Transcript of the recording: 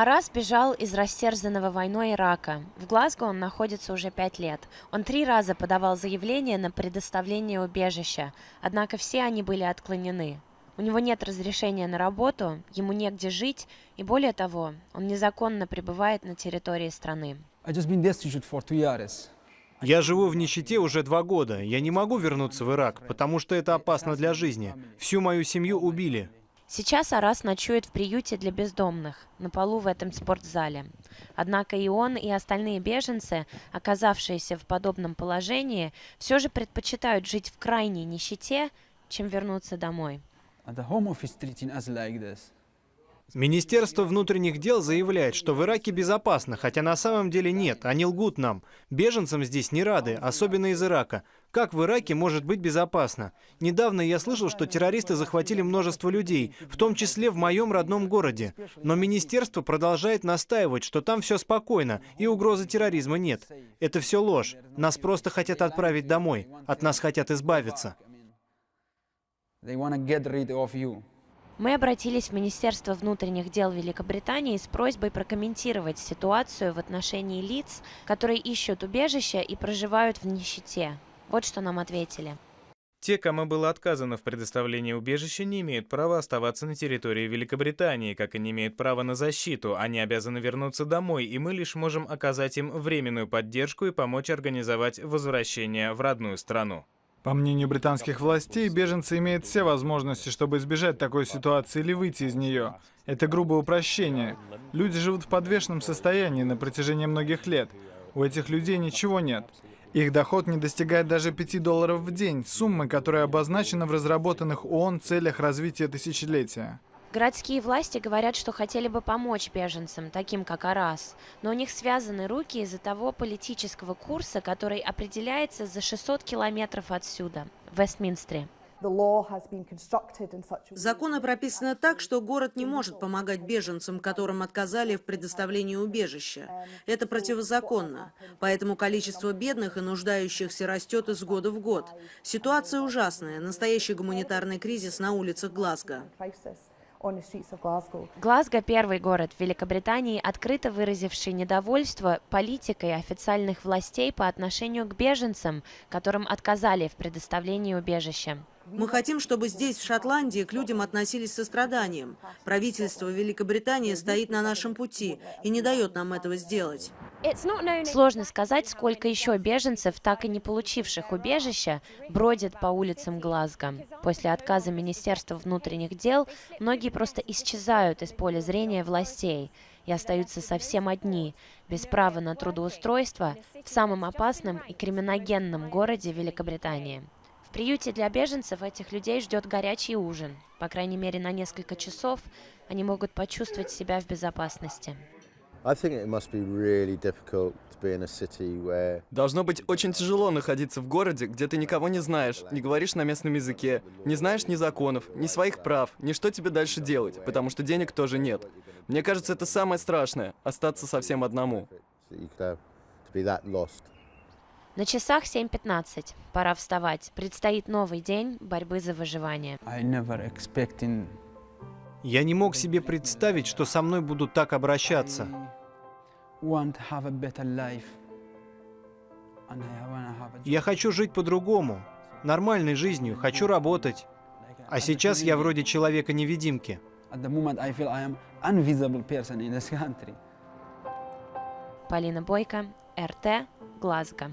Арас бежал из растерзанного войной Ирака. В Глазго он находится уже пять лет. Он три раза подавал заявление на предоставление убежища, однако все они были отклонены. У него нет разрешения на работу, ему негде жить, и более того, он незаконно пребывает на территории страны. Я живу в нищете уже два года. Я не могу вернуться в Ирак, потому что это опасно для жизни. Всю мою семью убили. Сейчас Арас ночует в приюте для бездомных, на полу в этом спортзале. Однако и он, и остальные беженцы, оказавшиеся в подобном положении, все же предпочитают жить в крайней нищете, чем вернуться домой. The home office treating us like this. Министерство внутренних дел заявляет, что в Ираке безопасно, хотя на самом деле нет, они лгут нам. Беженцам здесь не рады, особенно из Ирака. Как в Ираке может быть безопасно? Недавно я слышал, что террористы захватили множество людей, в том числе в моем родном городе. Но министерство продолжает настаивать, что там все спокойно и угрозы терроризма нет. Это все ложь. Нас просто хотят отправить домой. От нас хотят избавиться. They want to get rid of you. Мы обратились в Министерство внутренних дел Великобритании с просьбой прокомментировать ситуацию в отношении лиц, которые ищут убежище и проживают в нищете. Вот что нам ответили. Те, кому было отказано в предоставлении убежища, не имеют права оставаться на территории Великобритании, как и не имеют права на защиту. Они обязаны вернуться домой, и мы лишь можем оказать им временную поддержку и помочь организовать возвращение в родную страну. По мнению британских властей, беженцы имеют все возможности, чтобы избежать такой ситуации или выйти из нее. Это грубое упрощение. Люди живут в подвешенном состоянии на протяжении многих лет. У этих людей ничего нет. Их доход не достигает даже 5 долларов в день, суммы, которая обозначена в разработанных ООН целях развития тысячелетия. Городские власти говорят, что хотели бы помочь беженцам, таким как Арас, но у них связаны руки из-за того политического курса, который определяется за 600 километров отсюда, в Вестминстере. Законы прописаны так, что город не может помогать беженцам, которым отказали в предоставлении убежища. Это противозаконно. Поэтому количество бедных и нуждающихся растет из года в год. Ситуация ужасная. Настоящий гуманитарный кризис на улицах Глазго. Глазго – первый город в Великобритании, открыто выразивший недовольство политикой официальных властей по отношению к беженцам, которым отказали в предоставлении убежища. Мы хотим, чтобы здесь, в Шотландии, к людям относились с состраданием. Правительство Великобритании стоит на нашем пути и не дает нам этого сделать. Сложно сказать, сколько еще беженцев, так и не получивших убежища, бродят по улицам Глазго. После отказа Министерства внутренних дел многие просто исчезают из поля зрения властей и остаются совсем одни, без права на трудоустройство в самом опасном и криминогенном городе Великобритании. В приюте для беженцев этих людей ждет горячий ужин. По крайней мере, на несколько часов они могут почувствовать себя в безопасности. I think it must be really difficult to be in a city where Должно быть очень тяжело находиться в городе, где ты никого не знаешь, не говоришь на местном языке, не знаешь ни законов, ни своих прав, ни что тебе дальше делать, потому что денег тоже нет. Мне кажется, это самое страшное — остаться совсем одному. На часах 7.15. Пора вставать. Предстоит новый день борьбы за выживание. I never expecting Я не мог себе представить, что со мной будут так обращаться. Я хочу жить по-другому, нормальной жизнью, хочу работать. А сейчас я вроде человека-невидимки. Полина Бойко, РТ, Глазго.